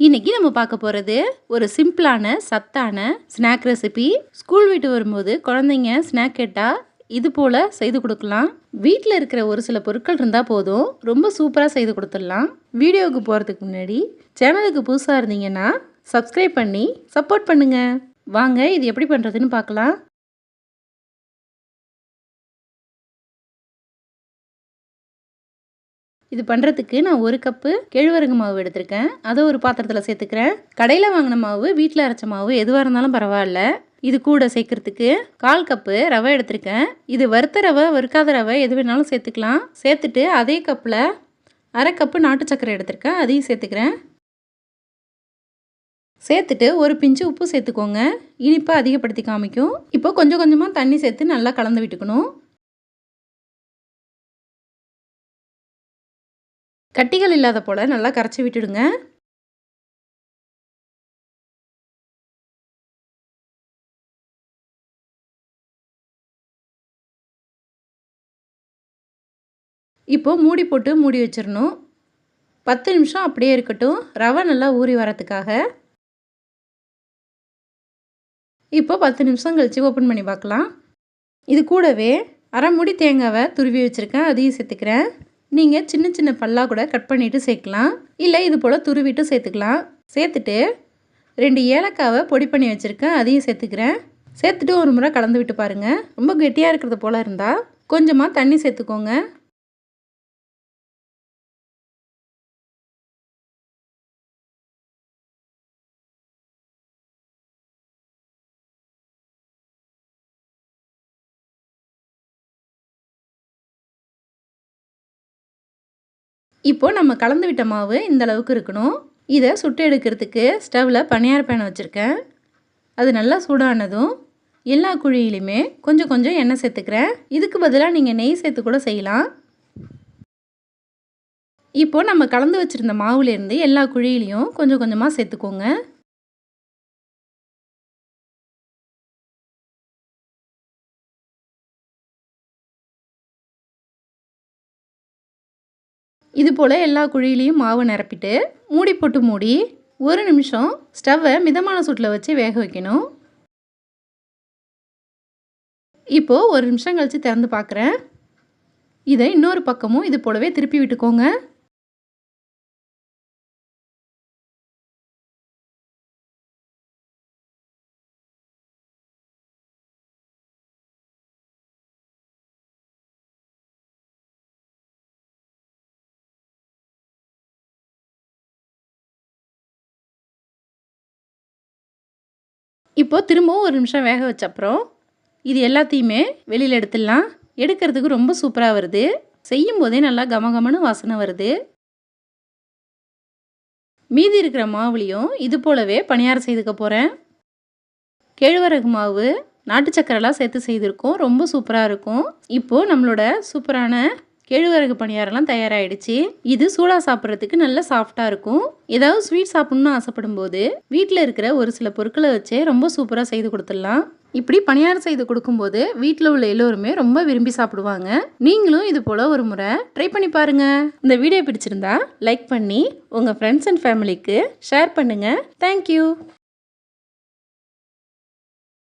இன்னைக்கு நம்ம பார்க்க போகிறது ஒரு சிம்பிளான சத்தான ஸ்நாக் ரெசிபி ஸ்கூல் விட்டு வரும்போது குழந்தைங்க ஸ்நாக் கேட்டால் இது போல் செய்து கொடுக்கலாம். வீட்டில் இருக்கிற ஒரு சில பொருட்கள் இருந்தால் போதும். ரொம்ப சூப்பராக செய்து கொடுத்துடலாம். வீடியோவுக்கு போகிறதுக்கு முன்னாடி சேனலுக்கு புதுசாக இருந்தீங்கன்னா சப்ஸ்கிரைப் பண்ணி சப்போர்ட் பண்ணுங்கள் வாங்க இது எப்படி பண்ணுறதுன்னு பார்க்கலாம். இது பண்ணுறதுக்கு நான் ஒரு கப்பு கேழ்வரகு மாவு எடுத்திருக்கேன். அதை ஒரு பாத்திரத்தில் சேர்த்துக்கிறேன். கடையில் வாங்கின மாவு வீட்டில் அரைச்ச மாவு எதுவாக இருந்தாலும் பரவாயில்ல. இது கூட சேர்க்குறதுக்கு கால் கப்பு ரவை எடுத்திருக்கேன். இது வறுத்த ரவை வறுக்காத ரவை எது வேணாலும் சேர்த்துக்கலாம். சேர்த்துட்டு அதே கப்பில் அரை கப்பு நாட்டு சக்கரை எடுத்திருக்கேன். அதையும் சேர்த்துக்கிறேன். சேர்த்துட்டு ஒரு பிஞ்சு உப்பு சேர்த்துக்கோங்க. இனிப்பை அதிகப்படுத்தி காமிக்கும். இப்போ கொஞ்சம் கொஞ்சமாக தண்ணி சேர்த்து நல்லா கலந்து விட்டுக்கணும். கட்டிகள் இல்லாத போல் நல்லா கரைச்சி விட்டுடுங்க. இப்போது மூடி போட்டு மூடி வச்சிடணும் பத்து நிமிஷம் அப்படியே இருக்கட்டும். ரவை நல்லா ஊறி வரத்துக்காக இப்போ பத்து நிமிஷம் கழித்து ஓப்பன் பண்ணி பார்க்கலாம். இது கூடவே அரை மூடி தேங்காவை துருவி வச்சுருக்கேன். அதையும் சேர்த்துக்கிறேன். நீங்கள் சின்ன சின்ன பல்லாக கூட கட் பண்ணிவிட்டு சேர்க்கலாம். இல்லை இது போல் துருவிட்டு சேர்த்துக்கலாம். சேர்த்துட்டு ரெண்டு ஏலக்காவை பொடி பண்ணி வச்சுருக்கேன். அதையும் சேர்த்துக்கிறேன். சேர்த்துட்டு ஒரு முறை கலந்து விட்டு பாருங்கள் ரொம்ப கெட்டியாக இருக்கிறது போல் இருந்தால் கொஞ்சமாக தண்ணி சேர்த்துக்கோங்க. இப்போ நம்ம கலந்து விட்ட மாவு இந்த அளவுக்கு இருக்கணும். இதை சுட்டு எடுக்கிறதுக்கு ஸ்டவ்வில் பனியார் பேனை வச்சுருக்கேன். அது நல்லா சூடானதும் எல்லா குழியிலையுமே கொஞ்சம் கொஞ்சம் எண்ணெய் சேர்த்துக்கிறேன். இதுக்கு பதிலாக நீங்கள் நெய் சேர்த்து கூட செய்யலாம். இப்போது நம்ம கலந்து வச்சுருந்த மாவுலேருந்து எல்லா குழியிலையும் கொஞ்சம் கொஞ்சமாக சேர்த்துக்கோங்க. இது போல் எல்லா குழியிலையும் மாவு நிரப்பிட்டு மூடி போட்டு மூடி ஒரு நிமிஷம் ஸ்டவ்வை மிதமான சூட்டில் வச்சு வேக வைக்கணும். இப்போது ஒரு நிமிஷம் கழித்து திறந்து பார்க்குறேன். இதை இன்னொரு பக்கமும் இது போலவே திருப்பி விட்டுக்கோங்க. இப்போது திரும்பவும் ஒரு நிமிஷம் வேக வச்ச அப்புறம் இது எல்லாத்தையுமே வெளியில் எடுத்துடலாம். எடுக்கிறதுக்கு ரொம்ப சூப்பராக வருது. செய்யும் போதே நல்லா கமகமனு வாசனை வருது. மீதி இருக்கிற மாவுலேயும் இது போலவே பணியாரம் செய்துக்க போகிறேன் கேழ்வரகு மாவு நாட்டு சக்கரெல்லாம் சேர்த்து செய்திருக்கோம். ரொம்ப சூப்பராக இருக்கும். இப்போது நம்மளோட சூப்பரான கேழ்வரகு பணியாரெல்லாம் தயாராகிடுச்சு இது சூடாக சாப்பிட்றதுக்கு நல்ல சாஃப்டாக இருக்கும். ஏதாவது ஸ்வீட் சாப்பிட்ணுன்னு ஆசைப்படும் போது வீட்டில் இருக்கிற ஒரு சில பொருட்களை வச்சே ரொம்ப சூப்பராக செய்து கொடுத்துடலாம். இப்படி பணியாரம் செய்து கொடுக்கும்போது வீட்டில் உள்ள எல்லோருமே ரொம்ப விரும்பி சாப்பிடுவாங்க. நீங்களும் இது போல் ஒரு முறை ட்ரை பண்ணி பாருங்கள் இந்த வீடியோ பிடிச்சிருந்தா லைக் பண்ணி உங்கள் ஃப்ரெண்ட்ஸ் அண்ட் ஃபேமிலிக்கு ஷேர் பண்ணுங்கள் தேங்க்யூ